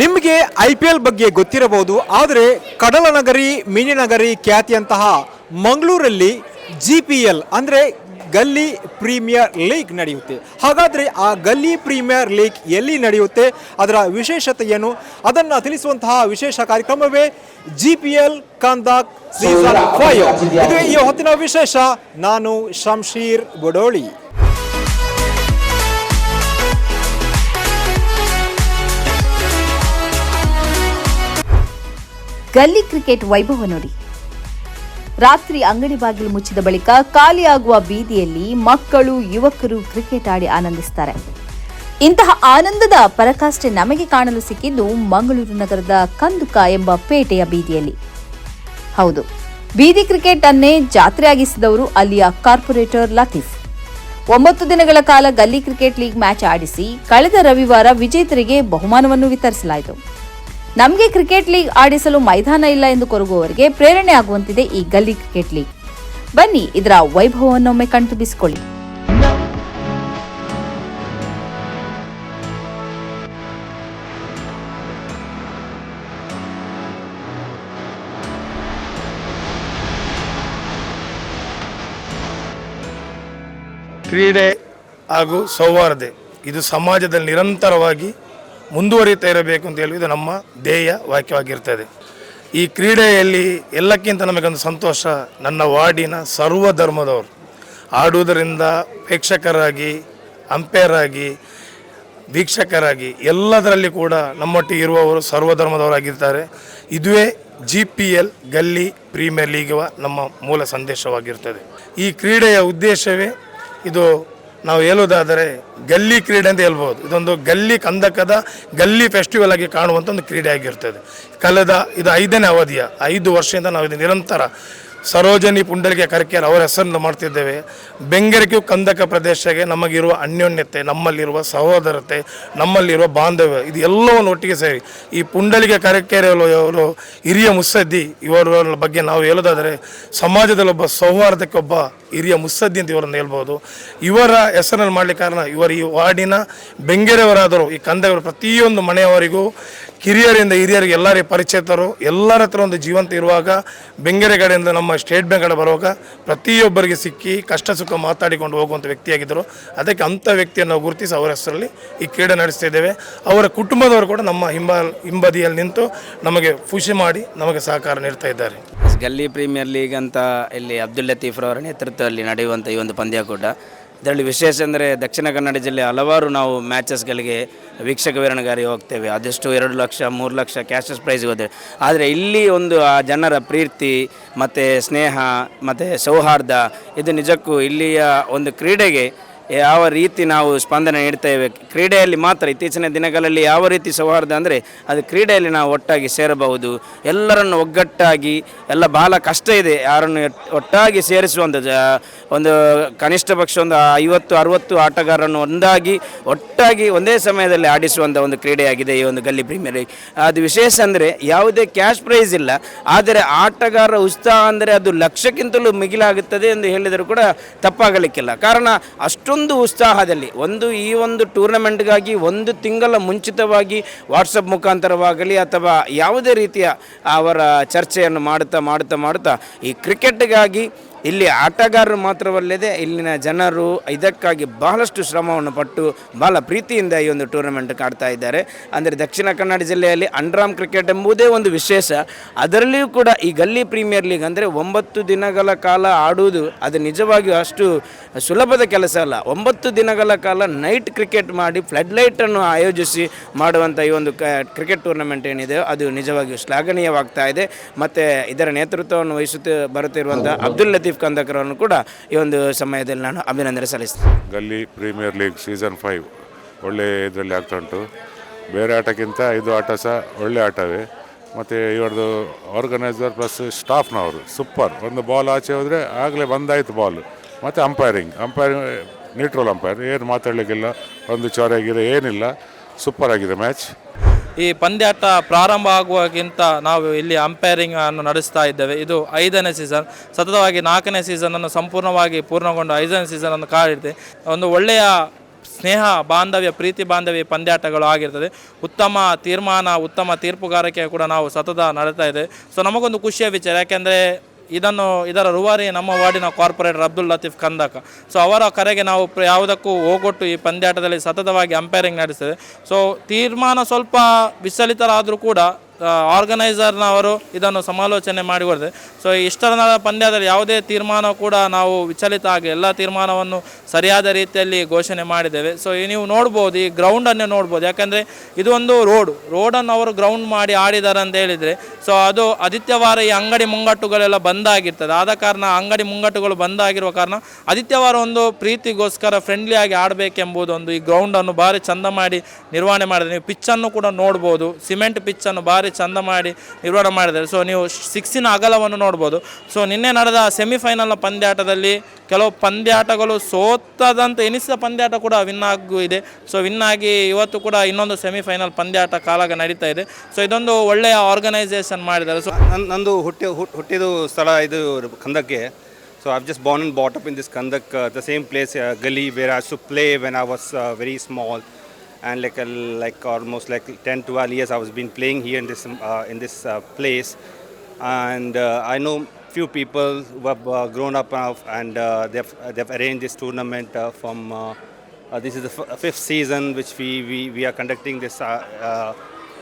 ನಿಮಗೆ I P L ಬಗ್ಗೆ ಗೊತ್ತಿರಬಹುದು, ಆದರೆ ಕಡಲ ನಗರಿ ಮೀನಿನಗರಿ ಖ್ಯಾತಿಯಂತಹ ಮಂಗಳೂರಲ್ಲಿ ಜಿ ಪಿ ಎಲ್ ಅಂದರೆ ಗಲ್ಲಿ ಪ್ರೀಮಿಯರ್ ಲೀಗ್ ನಡೆಯುತ್ತೆ. ಹಾಗಾದರೆ ಆ ಗಲ್ಲಿ ಪ್ರೀಮಿಯರ್ ಲೀಗ್ ಎಲ್ಲಿ ನಡೆಯುತ್ತೆ? ಅದರ ವಿಶೇಷತೆ ಏನು? ಅದನ್ನು ತಿಳಿಸುವಂತಹ ವಿಶೇಷ ಕಾರ್ಯಕ್ರಮವೇ G P L Kandak season five ಇದು ಈ ಹೊತ್ತಿನ ವಿಶೇಷ. ನಾನು ಶಂಶೀರ್ ಬುಡೋಳಿ. ಗಲ್ಲಿ ಕ್ರಿಕೆಟ್ ವೈಭವ ನೋಡಿ. ರಾತ್ರಿ ಅಂಗಡಿ ಬಾಗಿಲು ಮುಚ್ಚಿದ ಬಳಿಕ ಖಾಲಿಯಾಗುವ ಬೀದಿಯಲ್ಲಿ ಮಕ್ಕಳು, ಯುವಕರು ಕ್ರಿಕೆಟ್ ಆಡಿ ಆನಂದಿಸುತ್ತಾರೆ ಇಂತಹ ಆನಂದದ ಪರಕಾಷ್ಠೆ ನಮಗೆ ಕಾಣಲು ಸಿಕ್ಕಿದ್ದು ಮಂಗಳೂರು ನಗರದ ಕಂದುಕ ಎಂಬ ಪೇಟೆಯ ಬೀದಿಯಲ್ಲಿ. ಹೌದು, ಬೀದಿ ಕ್ರಿಕೆಟ್ ಅನ್ನೇ ಜಾತ್ರೆಯಾಗಿಸಿದವರು ಅಲ್ಲಿಯ ಕಾರ್ಪೊರೇಟರ್ ಲತೀಫ್. ಒಂಬತ್ತು ದಿನಗಳ ಕಾಲ ಗಲ್ಲಿ ಕ್ರಿಕೆಟ್ ಲೀಗ್ ಮ್ಯಾಚ್ ಆಡಿಸಿ, ಕಳೆದ ರವಿವಾರ ವಿಜೇತರಿಗೆ ಬಹುಮಾನವನ್ನು ವಿತರಿಸಲಾಯಿತು. ನಮಗೆ ಕ್ರಿಕೆಟ್ ಲೀಗ್ ಆಡಿಸಲು ಮೈದಾನ ಇಲ್ಲ ಎಂದು ಕೊರಗುವವರಿಗೆ ಪ್ರೇರಣೆ ಆಗುವಂತಿದೆ ಈ ಗಲ್ಲಿ ಕ್ರಿಕೆಟ್ ಲೀಗ್. ಬನ್ನಿ, ಇದರ ವೈಭವವನ್ನೊಮ್ಮೆ ಕಣ್ತುಂಬಿಸಿಕೊಳ್ಳಿ. ಕ್ರೀಡೆ ಹಾಗೂ ಸೌಹಾರ್ದೆ, ಇದು ಸಮಾಜದಲ್ಲಿ ನಿರಂತರವಾಗಿ ಮುಂದುವರಿತಾ ಇರಬೇಕು ಅಂತ ಹೇಳಿ ಇದು ನಮ್ಮ ಧ್ಯೇಯ ವಾಕ್ಯವಾಗಿರ್ತದೆ. ಈ ಕ್ರೀಡೆಯಲ್ಲಿ ಎಲ್ಲಕ್ಕಿಂತ ನಮಗೊಂದು ಸಂತೋಷ ನನ್ನ ವಾರ್ಡಿನ ಸರ್ವ ಧರ್ಮದವರು. ಆಡುವುದರಿಂದ ಪ್ರೇಕ್ಷಕರಾಗಿ ಅಂಪೈರ್ ಆಗಿ ವೀಕ್ಷಕರಾಗಿ, ಎಲ್ಲದರಲ್ಲಿ ಕೂಡ ನಮ್ಮೊಟ್ಟಿಗೆ ಇರುವವರು ಸರ್ವಧರ್ಮದವರಾಗಿರ್ತಾರೆ ಇದುವೇ G P L Galli Premier ಲೀಗ್ವ ನಮ್ಮ ಮೂಲ ಸಂದೇಶವಾಗಿರ್ತದೆ. ಈ ಕ್ರೀಡೆಯ ಉದ್ದೇಶವೇ ಇದು ನಾವು ಹೇಳುವುದಾದರೆ ಗಲ್ಲಿ ಕ್ರೀಡೆ ಅಂತ ಹೇಳ್ಬೋದು. ಇದೊಂದು ಗಲ್ಲಿ ಕಂದಕದ ಗಲ್ಲಿ ಫೆಸ್ಟಿವಲ್ ಆಗಿ ಕಾಣುವಂಥ ಒಂದು ಕ್ರೀಡೆ ಆಗಿರ್ತದೆ. ಕಳೆದ ಇದು ಐದನೇ ಅವಧಿಯ ಐದು ವರ್ಷದಿಂದ ನಾವು ಇದು ನಿರಂತರ ಸರೋಜನಿ ಪುಂಡಲಿಗೆ ಕರ್ಕೇರ್ ಅವರ ಹೆಸರನ್ನು ಮಾಡ್ತಿದ್ದೇವೆ. ಬೆಂಗರಿಕೆ ಕಂದಕ ಪ್ರದೇಶಕ್ಕೆ ನಮಗಿರುವ ಅನ್ಯೋನ್ಯತೆ, ನಮ್ಮಲ್ಲಿರುವ ಸಹೋದರತೆ, ನಮ್ಮಲ್ಲಿರುವ ಬಾಂಧವ್ಯ, ಇದು ಎಲ್ಲವನ್ನು ಒಟ್ಟಿಗೆ ಸೇರಿ. ಈ ಪುಂಡಲಿಗೆ ಕರಕೇರಿ ಅವರು ಹಿರಿಯ ಮುತ್ಸದ್ದಿ ಇವರ ಬಗ್ಗೆ ನಾವು ಹೇಳೋದಾದರೆ ಸಮಾಜದಲ್ಲಿ ಒಬ್ಬ ಸೌಹಾರ್ದಕ್ಕೆ ಒಬ್ಬ ಹಿರಿಯ ಮುತ್ಸದ್ದಿ ಅಂತ ಇವರನ್ನು ಹೇಳ್ಬೋದು. ಇವರ ಹೆಸರಲ್ಲಿ ಮಾಡಲಿಕ್ಕೆ ಕಾರಣ ಇವರ ಈ ವಾರ್ಡಿನ ಬೆಂಗೆರೆಯವರಾದರು. ಈ ಕಂದವರು ಪ್ರತಿಯೊಂದು ಮನೆಯವರಿಗೂ ಕಿರಿಯರಿಂದ ಹಿರಿಯರಿಗೆ ಎಲ್ಲರಿಗೆ ಪರಿಚಯತರು. ಎಲ್ಲರ ಹತ್ರ ಒಂದು ಜೀವಂತ ಇರುವಾಗ ಬೆಂಗೆರೆ ಕಡೆಯಿಂದ ನಮ್ಮ ಸ್ಟೇಟ್ ಬ್ಯಾಂಕ್ ಕಡೆ ಬರುವಾಗ ಪ್ರತಿಯೊಬ್ಬರಿಗೆ ಸಿಕ್ಕಿ ಕಷ್ಟ ಸುಖ ಮಾತಾಡಿಕೊಂಡು ಹೋಗುವಂಥ ವ್ಯಕ್ತಿಯಾಗಿದ್ದರು. ಅದಕ್ಕೆ ಅಂಥ ವ್ಯಕ್ತಿಯನ್ನು ಗುರುತಿಸಿ ಅವರ ಹೆಸರಲ್ಲಿ ಈ ಕ್ರೀಡೆ ನಡೆಸ್ತಾ ಇದ್ದೇವೆ. ಅವರ ಕುಟುಂಬದವರು ಕೂಡ ನಮ್ಮ ಹಿಂಬ ಹಿಂಬದಿಯಲ್ಲಿ ನಿಂತು ನಮಗೆ ಖುಷಿ ಮಾಡಿ ನಮಗೆ ಸಹಕಾರ ನೀಡ್ತಾ ಇದ್ದಾರೆ. ಗಲ್ಲಿ ಪ್ರೀಮಿಯರ್ ಲೀಗ್ ಅಂತ ಇಲ್ಲಿ ಅಬ್ದುಲ್ ಲತೀಫ್ರವರ ನೇತೃತ್ವದಲ್ಲಿ ನಡೆಯುವಂಥ ಈ ಒಂದು ಪಂದ್ಯಕೂಟ. ಇದರಲ್ಲಿ ವಿಶೇಷ ಅಂದರೆ ದಕ್ಷಿಣ ಕನ್ನಡ ಜಿಲ್ಲೆ ಹಲವಾರು ನಾವು ಮ್ಯಾಚಸ್ಗಳಿಗೆ ವೀಕ್ಷಕ ವಿರಣಗಾರಿ ಹೋಗ್ತೇವೆ. ಅದೆಷ್ಟು ಎರಡು ಲಕ್ಷ, ಮೂರು ಲಕ್ಷ ಕ್ಯಾಶಸ್ ಪ್ರೈಸ್ ಹೋದರೆ ಆದರೆ ಇಲ್ಲಿ ಒಂದು ಆ ಜನರ ಪ್ರೀತಿ ಮತ್ತು ಸ್ನೇಹ ಮತ್ತು ಸೌಹಾರ್ದ, ಇದು ನಿಜಕ್ಕೂ ಇಲ್ಲಿಯ ಒಂದು ಕ್ರೀಡೆಗೆ ಯಾವ ರೀತಿ ನಾವು ಸ್ಪಂದನೆ ನೀಡ್ತೇವೆ? ಕ್ರೀಡೆಯಲ್ಲಿ ಮಾತ್ರ ಇತ್ತೀಚಿನ ದಿನಗಳಲ್ಲಿ ಯಾವ ರೀತಿ ಸೌಹಾರ್ದ ಅಂದರೆ ಅದು ಕ್ರೀಡೆಯಲ್ಲಿ ನಾವು ಒಟ್ಟಾಗಿ ಸೇರಬಹುದು. ಎಲ್ಲರನ್ನು ಒಗ್ಗಟ್ಟಾಗಿ, ಎಲ್ಲ ಬಹಳ ಕಷ್ಟ ಇದೆ, ಯಾರನ್ನು ಒಟ್ಟಾಗಿ ಸೇರಿಸುವಂಥದ್ದು ಒಂದು ಕನಿಷ್ಠ ಪಕ್ಷ ಒಂದು ಐವತ್ತು, ಅರುವತ್ತು ಆಟಗಾರರನ್ನು ಒಂದಾಗಿ, ಒಟ್ಟಾಗಿ ಒಂದೇ ಸಮಯದಲ್ಲಿ ಆಡಿಸುವಂಥ ಒಂದು ಕ್ರೀಡೆಯಾಗಿದೆ ಈ ಒಂದು ಗಲ್ಲಿ ಪ್ರೀಮಿಯರ್ ಲೀಗ್. ಅದು ವಿಶೇಷ ಅಂದರೆ ಯಾವುದೇ ಕ್ಯಾಶ್ ಪ್ರೈಸ್ ಇಲ್ಲ, ಆದರೆ ಆಟಗಾರರ ಉತ್ಸಾಹ ಅಂದರೆ ಅದು ಲಕ್ಷಕ್ಕಿಂತಲೂ ಮಿಗಿಲಾಗುತ್ತದೆ ಎಂದು ಹೇಳಿದರೂ ಕೂಡ ತಪ್ಪಾಗಲಿಕ್ಕಿಲ್ಲ. ಕಾರಣ ಅಷ್ಟೊಂದು ಉತ್ಸಾಹದಲ್ಲಿ, ಒಂದು ಈ ಒಂದು ಟೂರ್ನಮೆಂಟ್ಗಾಗಿ ಒಂದು ತಿಂಗಳ ಮುಂಚಿತವಾಗಿ ವಾಟ್ಸಪ್ ಮುಖಾಂತರವಾಗಲಿ ಅಥವಾ ಯಾವುದೇ ರೀತಿಯ ಅವರ ಚರ್ಚೆಯನ್ನು ಮಾಡುತ್ತಾ ಮಾಡುತ್ತಾ ಮಾಡುತ್ತಾ, ಈ ಕ್ರಿಕೆಟ್ಗಾಗಿ ಇಲ್ಲಿ ಆಟಗಾರರು ಮಾತ್ರವಲ್ಲದೆ ಇಲ್ಲಿನ ಜನರು ಇದಕ್ಕಾಗಿ ಬಹಳಷ್ಟು ಶ್ರಮವನ್ನು ಪಟ್ಟು ಬಹಳ ಪ್ರೀತಿಯಿಂದ ಈ ಒಂದು ಟೂರ್ನಮೆಂಟ್ ಕಾಡ್ತಾ ಇದ್ದಾರೆ. ಅಂದರೆ ದಕ್ಷಿಣ ಕನ್ನಡ ಜಿಲ್ಲೆಯಲ್ಲಿ ಅಂಡ್ರಾಮ್ ಕ್ರಿಕೆಟ್ ಎಂಬುದೇ ಒಂದು ವಿಶೇಷ. ಅದರಲ್ಲಿಯೂ ಕೂಡ ಈ ಗಲ್ಲಿ ಪ್ರೀಮಿಯರ್ ಲೀಗ್ ಅಂದರೆ ಒಂಬತ್ತು ದಿನಗಳ ಕಾಲ ಆಡುವುದು ಅದು ನಿಜವಾಗಿಯೂ ಅಷ್ಟು ಸುಲಭದ ಕೆಲಸ ಅಲ್ಲ. ಒಂಬತ್ತು ದಿನಗಳ ಕಾಲ ನೈಟ್ ಕ್ರಿಕೆಟ್ ಮಾಡಿ ಫ್ಲಡ್ ಲೈಟನ್ನು ಆಯೋಜಿಸಿ ಮಾಡುವಂಥ ಈ ಒಂದು ಕ ಕ್ರಿಕೆಟ್ ಟೂರ್ನಮೆಂಟ್ ಏನಿದೆ ಅದು ನಿಜವಾಗಿಯೂ ಶ್ಲಾಘನೀಯವಾಗ್ತಾ ಇದೆ. ಮತ್ತು ಇದರ ನೇತೃತ್ವವನ್ನು ವಹಿಸುತ್ತ ಬರುತ್ತಿರುವಂಥ ಅಬ್ದುಲ್ ಲತೀಫ್ ಕಂದಕರನ್ನು ಕೂಡ ಈ ಒಂದು ಸಮಯದಲ್ಲಿ ನಾನು ಅಭಿನಂದನೆ ಸಲ್ಲಿಸ್ತೇನೆ. ಗಲ್ಲಿ ಪ್ರೀಮಿಯರ್ ಲೀಗ್ ಸೀಸನ್ ಫೈವ್ ಒಳ್ಳೆ ಇದರಲ್ಲಿ ಆಗ್ತಾ ಉಂಟು. ಬೇರೆ ಆಟಕ್ಕಿಂತ ಇದು ಆಟ ಸಹ ಒಳ್ಳೆ ಆಟವೇ. ಮತ್ತು ಇವ್ರದ್ದು ಆರ್ಗನೈಸರ್ ಪ್ಲಸ್ ಸ್ಟಾಫ್ನವರು ಸೂಪರ್ ಒಂದು ಬಾಲ್ ಆಚೆ ಹೋದರೆ ಆಗಲೇ ಬಂದಾಯಿತು ಬಾಲ್ ಮತ್ತು ಅಂಪೈರಿಂಗ್ ಅಂಪೈರಿಂಗ್ ನ್ಯೂಟ್ರಲ್ ಅಂಪೈರ್ ಏನು ಮಾತಾಡಲಿಕ್ಕಿಲ್ಲ. ಒಂದು ಚೊರೆ ಏನಿಲ್ಲ. ಸೂಪರ್ ಆಗಿದೆ ಮ್ಯಾಚ್ ಈ ಪಂದ್ಯಾಟ ಪ್ರಾರಂಭ ಆಗುವಾಗಿಂತ ನಾವು ಇಲ್ಲಿ ಅಂಪೈರಿಂಗ್ ಅನ್ನು ನಡೆಸ್ತಾ ಇದ್ದೇವೆ. ಇದು ಐದನೇ ಸೀಸನ್ ಸತತವಾಗಿ ನಾಲ್ಕನೇ ಸೀಸನ್ ಅನ್ನು ಸಂಪೂರ್ಣವಾಗಿ ಪೂರ್ಣಗೊಂಡು ಐದನೇ ಸೀಸನ್ ಅನ್ನು ಕಾಡಿದೆ ಒಂದು ಒಳ್ಳೆಯ ಸ್ನೇಹ, ಬಾಂಧವ್ಯ, ಪ್ರೀತಿ ಬಾಂಧವ್ಯ ಪಂದ್ಯಾಟಗಳು ಆಗಿರ್ತದೆ. ಉತ್ತಮ ತೀರ್ಮಾನ, ಉತ್ತಮ ತೀರ್ಪುಗಾರಿಕೆ ಕೂಡ ನಾವು ಸತತ ನಡೀತಾ ಇದೆ. ಸೊ ನಮಗೊಂದು ಖುಷಿಯ ವಿಚಾರ. ಯಾಕೆಂದರೆ ಇದನ್ನು ಇದರ ರೂವಾರಿ ನಮ್ಮ ವಾರ್ಡಿನ ಕಾರ್ಪೊರೇಟರ್ ಅಬ್ದುಲ್ ಲತೀಫ್ ಕಂದಕ. ಸೊ ಅವರ ಕರೆಗೆ ನಾವು ಯಾವುದಕ್ಕೂ ಹೋಗೊಟ್ಟು ಈ ಪಂದ್ಯಾಟದಲ್ಲಿ ಸತತವಾಗಿ ಅಂಪೈರಿಂಗ್ ನಡೆಸಿದೆ. ಸೊ ತೀರ್ಮಾನ ಸ್ವಲ್ಪ ವಿಚಲಿತರಾದರೂ ಕೂಡ ಆರ್ಗನೈಸರ್ನವರು ಇದನ್ನು ಸಮಾಲೋಚನೆ ಮಾಡಿ ಸೊ ಇಷ್ಟರ ಪಂದ್ಯದಲ್ಲಿ ಯಾವುದೇ ತೀರ್ಮಾನ ಕೂಡ ನಾವು ವಿಚಲಿತ ಆಗಿ ಎಲ್ಲ ತೀರ್ಮಾನವನ್ನು ಸರಿಯಾದ ರೀತಿಯಲ್ಲಿ ಘೋಷಣೆ ಮಾಡಿದ್ದೇವೆ. ಸೊ ನೀವು ನೋಡ್ಬೋದು, ಈ ಗ್ರೌಂಡನ್ನೇ ನೋಡ್ಬೋದು. ಯಾಕಂದರೆ ಇದೊಂದು ರೋಡ್ ರೋಡನ್ನು ಅವರು ಗ್ರೌಂಡ್ ಮಾಡಿ ಆಡಿದ್ದಾರೆ ಅಂತ ಹೇಳಿದರೆ ಸೊ ಅದು ಆದಿತ್ಯವಾರ ಈ ಅಂಗಡಿ ಮುಂಗಟ್ಟುಗಳೆಲ್ಲ ಬಂದಾಗಿರ್ತದೆ. ಆದ ಕಾರಣ ಅಂಗಡಿ ಮುಂಗಟ್ಟುಗಳು ಬಂದಾಗಿರುವ ಕಾರಣ ಆದಿತ್ಯವಾರ ಒಂದು ಪ್ರೀತಿಗೋಸ್ಕರ ಫ್ರೆಂಡ್ಲಿ ಆಗಿ ಆಡಬೇಕೆಂಬುದು ಒಂದು ಈ ಗ್ರೌಂಡನ್ನು ಭಾರಿ ಚಂದ ಮಾಡಿ ನಿರ್ವಹಣೆ ಮಾಡಿದೆ. ನೀವು ಪಿಚ್ಚನ್ನು ಕೂಡ ನೋಡ್ಬೋದು ಸಿಮೆಂಟ್ ಪಿಚ್ಚನ್ನು ಭಾರಿ ಚಂದ ಮಾಡಿ ನಿರ್ವಹಣೆ ಮಾಡಿದ್ದಾರೆ. ಸೊ ನೀವು ಸಿಕ್ಸಿನ ಅಗಲವನ್ನು ನೋಡ್ಬೋದು. ಸೊ ನಿನ್ನೆ ನಡೆದ ಸೆಮಿಫೈನಲ್ನ ಪಂದ್ಯಾಟದಲ್ಲಿ ಕೆಲವು ಪಂದ್ಯಾಟಗಳು ಸೋತದಂತ ಎನಿಸಿದ ಪಂದ್ಯಾಟ ಕೂಡ ವಿನ್ ಆಗು ಇದೆ. ಸೊ ವಿನ್ ಆಗಿ ಇವತ್ತು ಕೂಡ ಇನ್ನೊಂದು ಸೆಮಿಫೈನಲ್ ಪಂದ್ಯಾಟ ಕಾಲಾಗ ನಡೀತಾ ಇದೆ. ಸೊ ಇದೊಂದು ಒಳ್ಳೆಯ ಆರ್ಗನೈಸೇಷನ್ ಮಾಡಿದ್ದಾರೆ. ಸೊ ನಂದು ಹುಟ್ಟಿ ಹುಟ್ಟಿದ ಸ್ಥಳ ಇದು ಕಂದಕ್ಕೆ so I've just born and brought up in this Kandak the same place gully where I to play when and like a, like almost like 10 12 years I was been playing here in this uh, in this uh, place and uh, I know few people who have uh, grown up and uh, they've uh, they've arranged this tournament uh, from uh, uh, this is the fifth season which we, we, we are conducting this uh, uh,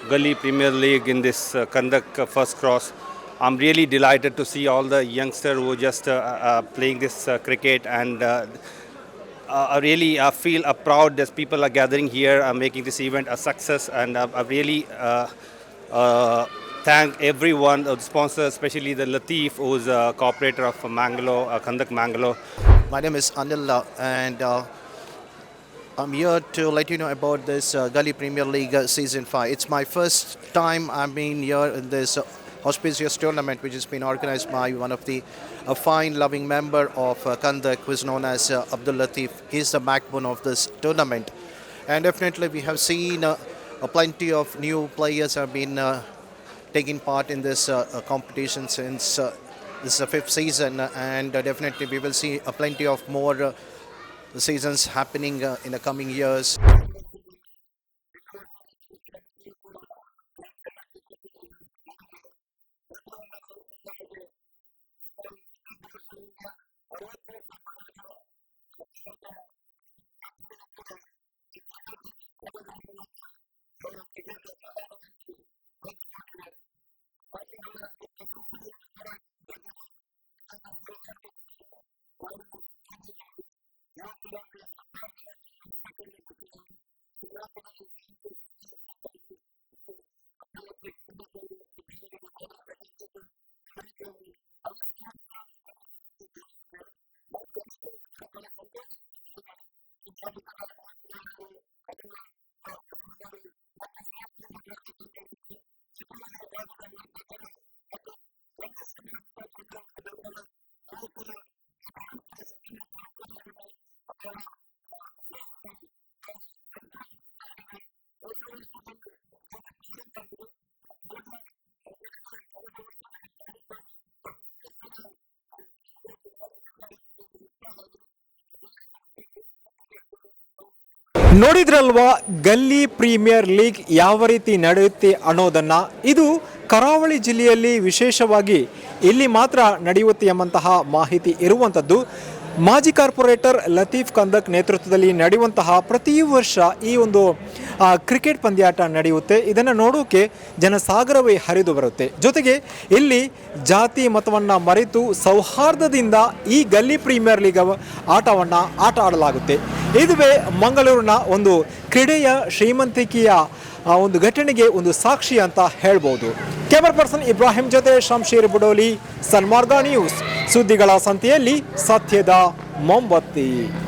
Gully Premier League in this uh, Kandak uh, First Cross. I'm really delighted to see all the youngsters who are just uh, uh, playing this uh, cricket and uh, I really uh, feel uh, proud that people are gathering here, uh, making this event a success, and uh, I really uh, uh, thank everyone, uh, the sponsors, especially the Latif, who's a cooperator of Mangalore, uh, Kandak Mangalore. My name is Anil uh, and uh, I'm here to let you know about this uh, Gully Premier League uh, Season 5. It's my first time I've been here in this uh, auspicious tournament which has been organized by one of the a fine loving member of uh, Kandak who is known as uh, Abdul Latif. He's the backbone of this tournament. And definitely we have seen uh, plenty of new players have been uh, taking part in this uh, competition since uh, this is the fifth season, and uh, definitely we will see plenty of more seasons happening in the coming years. ನೋಡಿದ್ರಲ್ವಾ ಗಲ್ಲಿ premier league ಯಾವ ರೀತಿ ನಡೆಯುತ್ತೆ ಅನ್ನೋದನ್ನು? ಇದು ಕರಾವಳಿ ಜಿಲ್ಲೆಯಲ್ಲಿ ವಿಶೇಷವಾಗಿ ಇಲ್ಲಿ ಮಾತ್ರ ನಡೆಯುತ್ತೆ ಎಂಬಂತಹ ಮಾಹಿತಿ ಇರುವಂಥದ್ದು ಮಾಜಿ ಕಾರ್ಪೊರೇಟರ್ ಲತೀಫ್ ಕಂದಕ್ ನೇತೃತ್ವದಲ್ಲಿ ನಡೆಯುವಂತಹ ಪ್ರತಿ ವರ್ಷ ಈ ಒಂದು ಕ್ರಿಕೆಟ್ ಪಂದ್ಯಾಟ ನಡೆಯುತ್ತೆ. ಇದನ್ನು ನೋಡೋಕೆ ಜನಸಾಗರವೇ ಹರಿದು ಬರುತ್ತೆ. ಜೊತೆಗೆ ಇಲ್ಲಿ ಜಾತಿ ಮತವನ್ನು ಮರೆತು ಸೌಹಾರ್ದದಿಂದ ಈ ಗಲ್ಲಿ ಪ್ರೀಮಿಯರ್ ಲೀಗ್ ಆಟವನ್ನು ಆಟ ಆಡಲಾಗುತ್ತೆ. ಇದುವೇ ಮಂಗಳೂರಿನ ಒಂದು ಕ್ರೀಡೆಯ ಶ್ರೀಮಂತಿಕೆಯ, ಆ, ಒಂದು ಘಟನೆಗೆ ಒಂದು ಸಾಕ್ಷಿ ಅಂತ ಹೇಳ್ಬೋದು. ಕ್ಯಾಮರಾ ಪರ್ಸನ್ ಇಬ್ರಾಹಿಂ ಜೊತೆ ಶಂಶೀರ್ ಬುಡೋಲಿ ಸನ್ಮಾರ್ಗ ನ್ಯೂಸ್ ಸುದ್ದಿಗಳ ಸಂತೆಯಲ್ಲಿ ಸತ್ಯದ ಮೊಂಬತ್ತಿ.